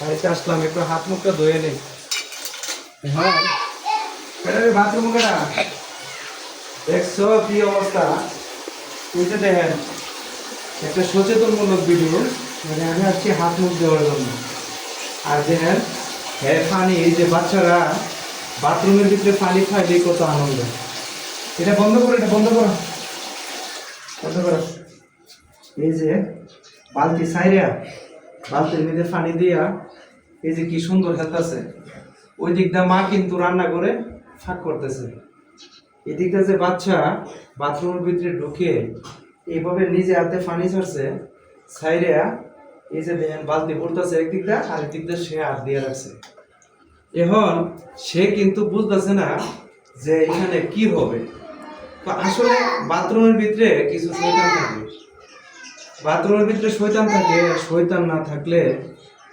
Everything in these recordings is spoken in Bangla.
বাড়িতে আসলাম, একটু হাত মুখটা ধুয়ে নেই। হ্যাঁ। বাথরুম কেটা দেখছ কি অবস্থা? বুঝতে দেখেন, একটা সচেতনমূলক ভিডিও মানে আমি আসছি হাত মুখ দেওয়ার জন্য। আর দেখেন হ্যাঁ পানি, এই যে বাচ্চারা বাথরুমের ভিতরে পানি খাইলে কত আনন্দ। এটা বন্ধ করো, এটা বন্ধ করো। বন্ধ করো। এই যে বালতি সাইরা বালতির মধ্যে পানি দিয়া এই যে কি সুন্দর খেলতেছে ওই দিক দিয়ে মা কিন্তু রান্না করে ফাঁক করতেছে। এদিকটা যে বাচ্চা বাথরুমের ভিতরে ঢুকে এইভাবে নিজে হাতে পানি ছাড়ছে সাইরা এই যে বালতি পড়তেছে একদিকটা আর একদিকটা সে হাত দিয়ে রাখছে। এখন সে কিন্তু বুঝতেছে না যে এখানে কি হবে। তো আসলে বাথরুমের ভিতরে কিছু শৈতান থাকে বাথরুমের ভিতরে শৈতান থাকে শৈতান না থাকলে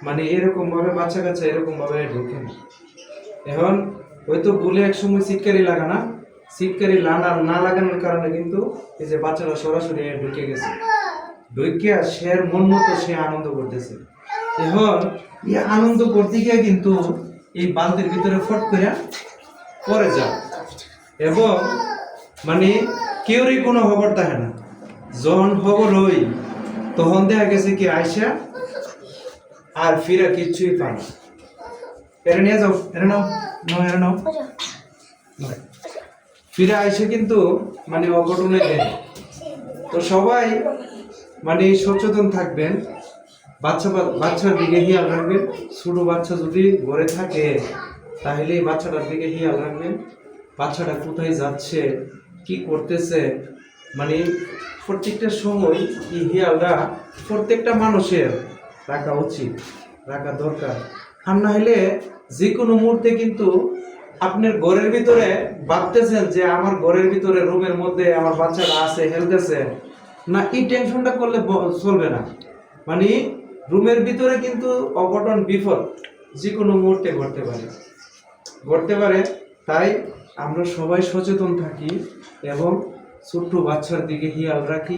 মানে এরকম ভাবে বাচ্চা কাচ্চা এরকম ভাবে ঢোকে না। এখন হয়তো বলে এক সময় সিটকারি লাগানা সিটকারি লানা না লাগানোর কারণে কিন্তু এই যে বাচ্চারা সরাসরি ঢুকে গেছে। ঢুকে সে মন মতো সে আনন্দ করতেছে। এখন এই আনন্দ করতে গিয়ে কিন্তু এই বালতির ভিতরে ফট করে পরে যায়। এবং মানে কেউরই কোনো খবর থাকে না। জন খবর হই তখন দেখা গেছে কি আয়সা আর ফিরা কিচ্ছুই পায় না। এরা নিয়ে যাও এরা নাও নাও এরা নাও। নাও। ফিরে আইসে কিন্তু মানে অঘটনে দেয় তো সবাই মানে সচেতন থাকবেন। বাচ্চা বাচ্চার দিকে খেয়াল রাখবেন। ছোট বাচ্চা যদি ঘরে থাকে তাহলে বাচ্চাটার দিকে খেয়াল রাখবেন। বাচ্চাটা কোথায় যাচ্ছে কি করতেছে মানে প্রত্যেকটা সময় এই খেয়ালটা প্রত্যেকটা মানুষের রাখা উচিত, রাখা দরকার। আর না হলে যে কোনো মুহূর্তে কিন্তু আপনার ঘরের ভিতরে ভাবতেছেন যে আমার ঘরের ভিতরে, রুমের মধ্যে আমার বাচ্চারা আছে, খেলতেছে, না এই টেনশনটা করলে চলবে না। মানে রুমের ভিতরে কিন্তু অঘটন, বিপদ যে কোনো মুহূর্তে ঘটতে পারে। ঘটতে পারে, তাই আমরা সবাই সচেতন থাকি এবং ছোট্ট বাচ্চার দিকে হিয়াল রাখি,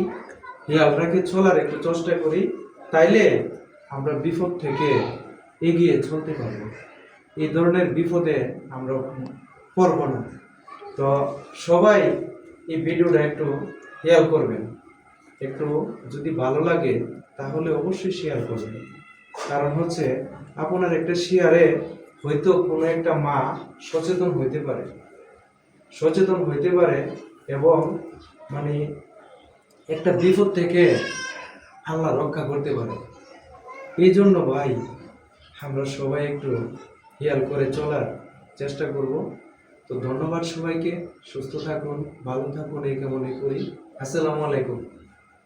হিয়াল রাখে চলার একটু চেষ্টা করি, তাইলে আমরা বিপদ থেকে এগিয়ে চলতে পারব। এই ধরনের বিপদে আমরা পড়ব না। তো সবাই এই ভিডিওটা একটু হেয়াল করবেন। একটু যদি ভালো লাগে, তাহলে অবশ্যই শেয়ার করবেন। কারণ হচ্ছে, আপনার একটা শেয়ারে হয়তো কোনো একটা মা সচেতন হইতে পারে। সচেতন হইতে পারে এবং মানে একটা বিপদ থেকে আল্লাহ রক্ষা করতে পারে। এই জন্য ভাই, আমরা সবাই একটু খেয়াল করে চলার চেষ্টা করব। তো ধন্যবাদ সবাইকে। সুস্থ থাকুন, ভালো থাকুন, এই কামনা করি। আসসালামু আলাইকুম।